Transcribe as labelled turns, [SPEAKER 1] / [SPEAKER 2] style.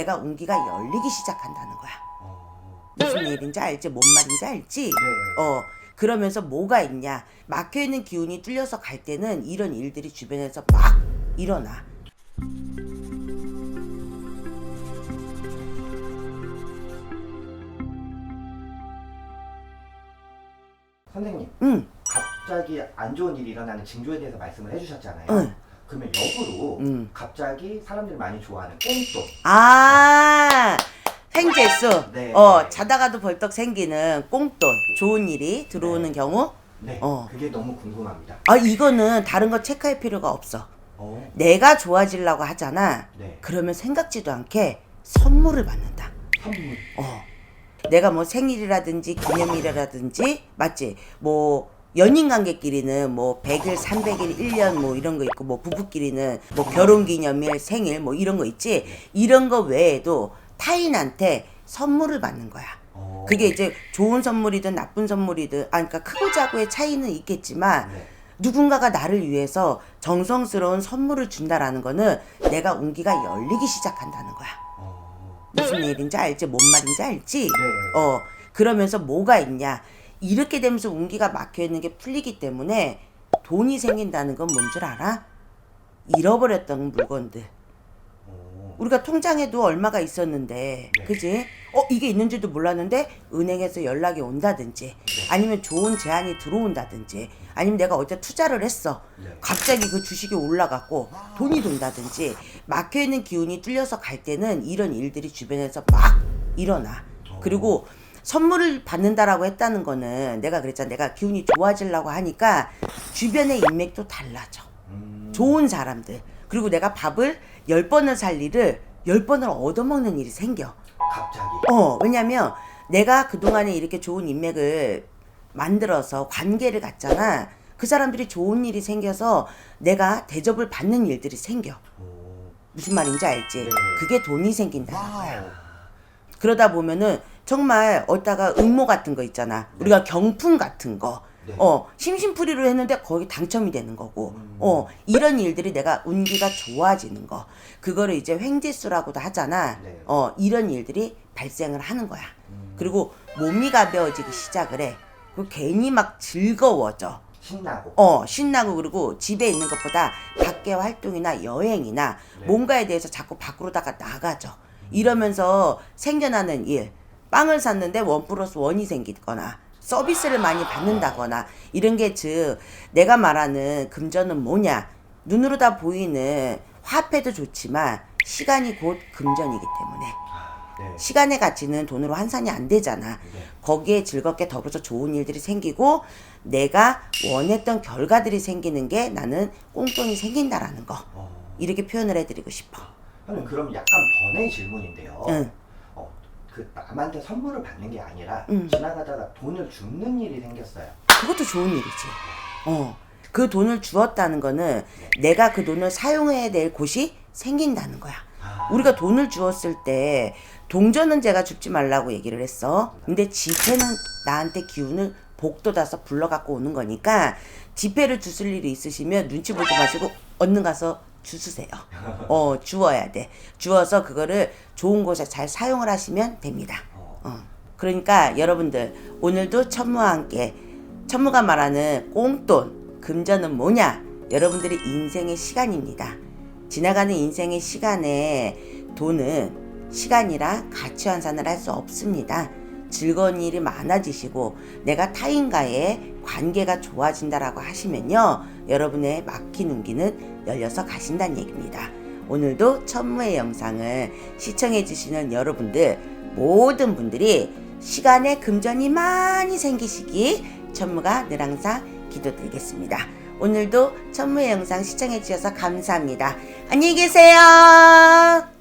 [SPEAKER 1] 내가 운기가 열리기 시작한다는 거야.
[SPEAKER 2] 어.
[SPEAKER 1] 무슨 일인지 알지? 뭔 말인지 알지?
[SPEAKER 2] 네.
[SPEAKER 1] 어. 그러면서 뭐가 있냐? 막혀 있는 기운이 뚫려서 갈 때는 이런 일들이 주변에서 막 일어나.
[SPEAKER 2] 선생님,
[SPEAKER 1] 응.
[SPEAKER 2] 갑자기 안 좋은 일이 일어나는 징조에 대해서 말씀을 해주셨잖아요.
[SPEAKER 1] 응.
[SPEAKER 2] 그러면 역으로
[SPEAKER 1] 응.
[SPEAKER 2] 갑자기 사람들이 많이 좋아하는 꽁돈.
[SPEAKER 1] 아. 생재수.
[SPEAKER 2] 네.
[SPEAKER 1] 어, 자다가도 벌떡 생기는 꽁돈. 좋은 일이 들어오는
[SPEAKER 2] 네.
[SPEAKER 1] 경우.
[SPEAKER 2] 네.
[SPEAKER 1] 어.
[SPEAKER 2] 그게 너무 궁금합니다.
[SPEAKER 1] 아, 이거는 다른 거 체크할 필요가 없어.
[SPEAKER 2] 어.
[SPEAKER 1] 내가 좋아지려고 하잖아.
[SPEAKER 2] 네.
[SPEAKER 1] 그러면 생각지도 않게 선물을 받는다.
[SPEAKER 2] 선물.
[SPEAKER 1] 어. 내가 뭐 생일이라든지 기념일이라든지 맞지? 뭐 연인 관계끼리는 뭐 100일, 300일, 1년 뭐 이런 거 있고 뭐 부부끼리는 뭐 결혼 기념일, 생일 뭐 이런 거 있지. 이런 거 외에도 타인한테 선물을 받는 거야.
[SPEAKER 2] 어.
[SPEAKER 1] 그게 이제 좋은 선물이든 나쁜 선물이든 아 그러니까 크고 작고의 차이는 있겠지만
[SPEAKER 2] 네.
[SPEAKER 1] 누군가가 나를 위해서 정성스러운 선물을 준다라는 거는 내가 운기가 열리기 시작한다는 거야.
[SPEAKER 2] 어.
[SPEAKER 1] 무슨 일인지 알지? 뭔 말인지 알지?
[SPEAKER 2] 네.
[SPEAKER 1] 어, 그러면서 뭐가 있냐? 이렇게 되면서 운기가 막혀 있는 게 풀리기 때문에 돈이 생긴다는 건 뭔 줄 알아? 잃어버렸던 물건들.
[SPEAKER 2] 어.
[SPEAKER 1] 우리가 통장에도 얼마가 있었는데,
[SPEAKER 2] 네.
[SPEAKER 1] 그지? 어, 이게 있는지도 몰랐는데, 은행에서 연락이 온다든지,
[SPEAKER 2] 네.
[SPEAKER 1] 아니면 좋은 제안이 들어온다든지, 아니면 내가 어제 투자를 했어.
[SPEAKER 2] 네.
[SPEAKER 1] 갑자기 그 주식이 올라갔고, 돈이 돈다든지, 막혀있는 기운이 뚫려서 갈 때는 이런 일들이 주변에서 막 일어나. 그리고 선물을 받는다라고 했다는 거는 내가 그랬잖아. 내가 기운이 좋아지려고 하니까 주변의 인맥도 달라져.
[SPEAKER 2] 음.
[SPEAKER 1] 좋은 사람들. 그리고 내가 밥을 열 번을 살 일을 열 번을 얻어먹는 일이 생겨.
[SPEAKER 2] 갑자기.
[SPEAKER 1] 어, 왜냐면 내가 그동안에 이렇게 좋은 인맥을 만들어서 관계를 갖잖아. 그 사람들이 좋은 일이 생겨서 내가 대접을 받는 일들이 생겨.
[SPEAKER 2] 오.
[SPEAKER 1] 무슨 말인지 알지?
[SPEAKER 2] 네.
[SPEAKER 1] 그게 돈이.
[SPEAKER 2] 와우.
[SPEAKER 1] 그러다 보면은 정말 어디다가 응모 같은 거 있잖아. 우리가 경품 같은 거.
[SPEAKER 2] 네.
[SPEAKER 1] 어, 심심풀이로 했는데 거기 당첨이 되는 거고.
[SPEAKER 2] 음.
[SPEAKER 1] 어, 이런 일들이 내가 운기가 좋아지는 거. 그거를 이제 횡재수라고도 하잖아.
[SPEAKER 2] 네.
[SPEAKER 1] 어, 이런 일들이 발생을 하는 거야.
[SPEAKER 2] 음.
[SPEAKER 1] 그리고 몸이 가벼워지기 시작을 해. 그 괜히 막 즐거워져.
[SPEAKER 2] 신나고.
[SPEAKER 1] 어, 신나고 그리고 집에 있는 것보다 밖에 활동이나 여행이나
[SPEAKER 2] 네.
[SPEAKER 1] 뭔가에 대해서 자꾸 밖으로다가 나가죠. 이러면서 생겨나는 일. 빵을 샀는데 원 플러스 원이 생기거나 서비스를 많이 받는다거나 이런 게 즉 내가 말하는 금전은 뭐냐? 눈으로 다 보이는 화폐도 좋지만 시간이 곧 금전이기 때문에
[SPEAKER 2] 아, 네.
[SPEAKER 1] 시간의 가치는 돈으로 환산이 안 되잖아.
[SPEAKER 2] 네.
[SPEAKER 1] 거기에 즐겁게 더불어서 좋은 일들이 생기고 내가 원했던 결과들이 생기는 게 나는 꽁돈이 생긴다라는 거.
[SPEAKER 2] 어.
[SPEAKER 1] 이렇게 표현을 해드리고 싶어.
[SPEAKER 2] 형님 그럼 약간 번외 질문인데요.
[SPEAKER 1] 응.
[SPEAKER 2] 어, 그 남한테 선물을 받는 게 아니라
[SPEAKER 1] 응.
[SPEAKER 2] 지나가다가 돈을 줍는 일이 생겼어요.
[SPEAKER 1] 그것도 좋은 일이지. 어. 그 돈을 주었다는 거는 내가 그 돈을 사용해야 될 곳이 생긴다는 거야.
[SPEAKER 2] 아.
[SPEAKER 1] 우리가 돈을 주었을 때 동전은 제가 줍지 말라고 얘기를 했어. 근데 지폐는 나한테 기운을 복돋아서 불러 갖고 오는 거니까 지폐를 주실 일이 있으시면 눈치 보지 마시고 얼른 가서 주스세요. 어, 주어야 돼. 주어서 그거를 좋은 곳에 잘 사용을 하시면 됩니다.
[SPEAKER 2] 어.
[SPEAKER 1] 어. 그러니까 여러분들 오늘도 천무와 함께 천무가 말하는 꽁돈 금전은 뭐냐? 여러분들이 인생의 시간입니다. 지나가는 인생의 시간에 돈은 시간이라 가치 환산을 할 수 없습니다. 즐거운 일이 많아지시고 내가 타인과의 관계가 좋아진다라고 하시면요. 여러분의 막힌 운기는 열려서 가신다는 얘기입니다. 오늘도 천무의 영상을 시청해 주시는 여러분들 모든 분들이 시간에 금전이 많이 생기시기 천무가 늘 항상 기도드리겠습니다. 오늘도 천무의 영상 시청해 주셔서 감사합니다. 안녕히 계세요.